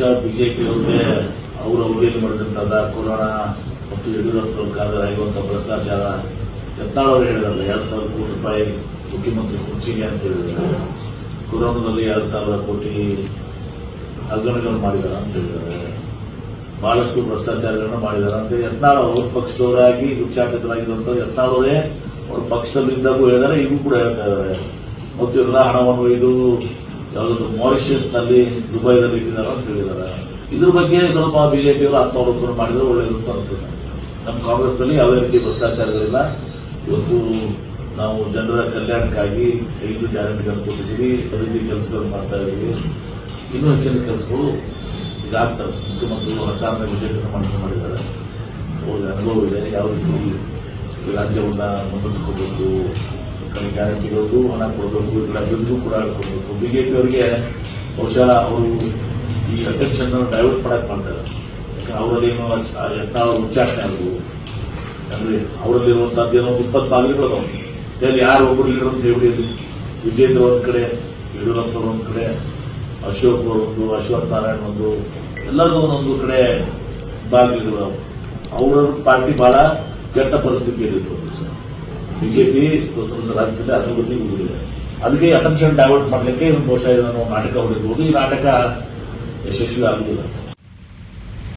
ಬಹುಶಃ ಬಿಜೆಪಿ ಅವ್ರಿಗೆ, ಅವರು ಅವರೇನು ಮಾಡಿದಂತದ ಕೊರೋನಾ ಮತ್ತು ಯಡಿಯೂರಪ್ಪ ಕಾಲದಲ್ಲಿ ಆಗಿರುವಂತಹ ಭ್ರಷ್ಟಾಚಾರ. ಯತ್ನಾಳ್ ಅವರು ಎರಡು ಸಾವಿರ ಕೋಟಿ ರೂಪಾಯಿ ಮುಖ್ಯಮಂತ್ರಿ ಕುರ್ಚಿಗೆ ಅಂತ ಹೇಳಿದ್ದಾರೆ ಕೊರೋನಾದಲ್ಲಿ ಎರಡು ಸಾವಿರ ಕೋಟಿ ಹಗರಣಗಳು ಮಾಡಿದಾರ ಅಂತ ಹೇಳಿದ್ದಾರೆ. ಬಹಳಷ್ಟು ಭ್ರಷ್ಟಾಚಾರಗಳನ್ನು ಮಾಡಿದ್ದಾರೆ ಅಂತ ಯತ್ನಾಳ್ ಅವ್ರ ಪಕ್ಷದವರಾಗಿ ಉಚ್ಚಾಟಿತರಾಗಿರುವಂತ ಯತ್ನಾಳ್ ಅವರೇ ಅವ್ರ ಪಕ್ಷದಲ್ಲಿದ್ದಾಗೂ ಹೇಳಿದ್ದಾರೆ ಈಗೂ ಕೂಡ ಹೇಳ್ತಾ ಇದ್ದಾರೆ. ಮತ್ತು ಎಲ್ಲ ಹಣವನ್ನು ಒಯ್ದು ಯಾವುದಾದ್ರು ಮಾರಿಷಿಯಸ್ನಲ್ಲಿ ದುಬೈದಲ್ಲಿ ಇಟ್ಟಿದ್ದಾರೆ ಅಂತ ಹೇಳಿದ್ದಾರೆ. ಇದ್ರ ಬಗ್ಗೆ ಸ್ವಲ್ಪ ಬಿಜೆಪಿ ಅವರು ಆತ್ಮಾವಲೋಕನ ಮಾಡಿದ್ರೆ ಒಳ್ಳೆಯದು ಅಂತ ಅನಿಸ್ತದೆ ನಮ್ಮ ಕಾಂಗ್ರೆಸ್ನಲ್ಲಿ ಯಾವುದೇ ರೀತಿ ಭ್ರಷ್ಟಾಚಾರಗಳಿಲ್ಲ. ಇವತ್ತು ನಾವು ಜನರ ಕಲ್ಯಾಣಕ್ಕಾಗಿ ಐದು ಗ್ಯಾರಂಟಿಗಳನ್ನು ಕೊಟ್ಟಿದ್ದೀವಿ ರೀತಿ ಕೆಲಸಗಳನ್ನು ಮಾಡ್ತಾ ಇದ್ದೀವಿ. ಇನ್ನೂ ಹೆಚ್ಚಿನ ಕೆಲಸಗಳು ಈಗ ಆಗ್ತವೆ. ಮುಖ್ಯಮಂತ್ರಿಗಳು ಹತ್ತಾರನೇ ಬಜೆಟ್ ಮಂಡನೆ ಮಾಡಿದ್ದಾರೆ. ಅವ್ರಿಗೆ ಅನುಭವ ಇದೆ ಯಾವ ರೀತಿ ರಾಜ್ಯವನ್ನು ರಾಜ್ಯವನ್ನ ಮುನ್ನಡೆಸ್ಕೋಬೇಕು ಇರೋದು ಹಣ ಕೊಡಬೇಕು ಇಲ್ಲ ದುಡ್ಡು ಕೂಡ ಕೊಡಬೇಕು ಬಿಜೆಪಿ ಅವರಿಗೆ ಬಹುಶಃ ಅವರು ಈ ಅಟೆನ್ಷನ್ ಡೈವರ್ಟ್ ಮಾಡಕ್ ಮಾಡ್ತಾರೆ ಯಾಕಂದ್ರೆ ಅವರಲ್ಲಿ ಏನೋ ಉಚ್ಚಾರಣೆ ಆಗುದು ಅಂದ್ರೆ ಅವರಲ್ಲಿರುವಂತಹದ್ದು ಏನೋ ಇಪ್ಪತ್ತು ಬಾಗಿಲುಗಳು ಅದಾವ ಇಲ್ಲಿ ಯಾರು ಒಬ್ಬರು ಲೀಡರ್ ಅಂತ ಹೇಳಿ ವಿಜೇಂದ್ರ ಒಂದ್ ಕಡೆ ಯಡಿಯೂರಪ್ಪ ಒಂದ್ ಕಡೆ ಅಶೋಕ್ ಒಂದು ಅಶ್ವಥ್ ನಾರಾಯಣ್ ಒಂದು ಎಲ್ಲರೂ ಒಂದೊಂದು ಕಡೆ ಬಾಗಿಲುಗಳು ಅವರ ಪಾರ್ಟಿ ಬಹಳ ಕೆಟ್ಟ ಪರಿಸ್ಥಿತಿಯಲ್ಲಿ ಬಿಜೆಪಿ ರಾಜ್ಯದಲ್ಲಿ ಅಭಿವೃದ್ಧಿ ಹುಡುಗಿದೆ ಅದಕ್ಕೆ ಅಟೆನ್ಷನ್ ಡೈವರ್ಟ್ ಮಾಡಲಿಕ್ಕೆ ಒಂದು ಇದನ್ನು ನಾಟಕ ಹೊಡೆದಿರ್ಬೋದು ಈ ನಾಟಕ ಯಶಸ್ವಿ ಆಗುದಿಲ್ಲ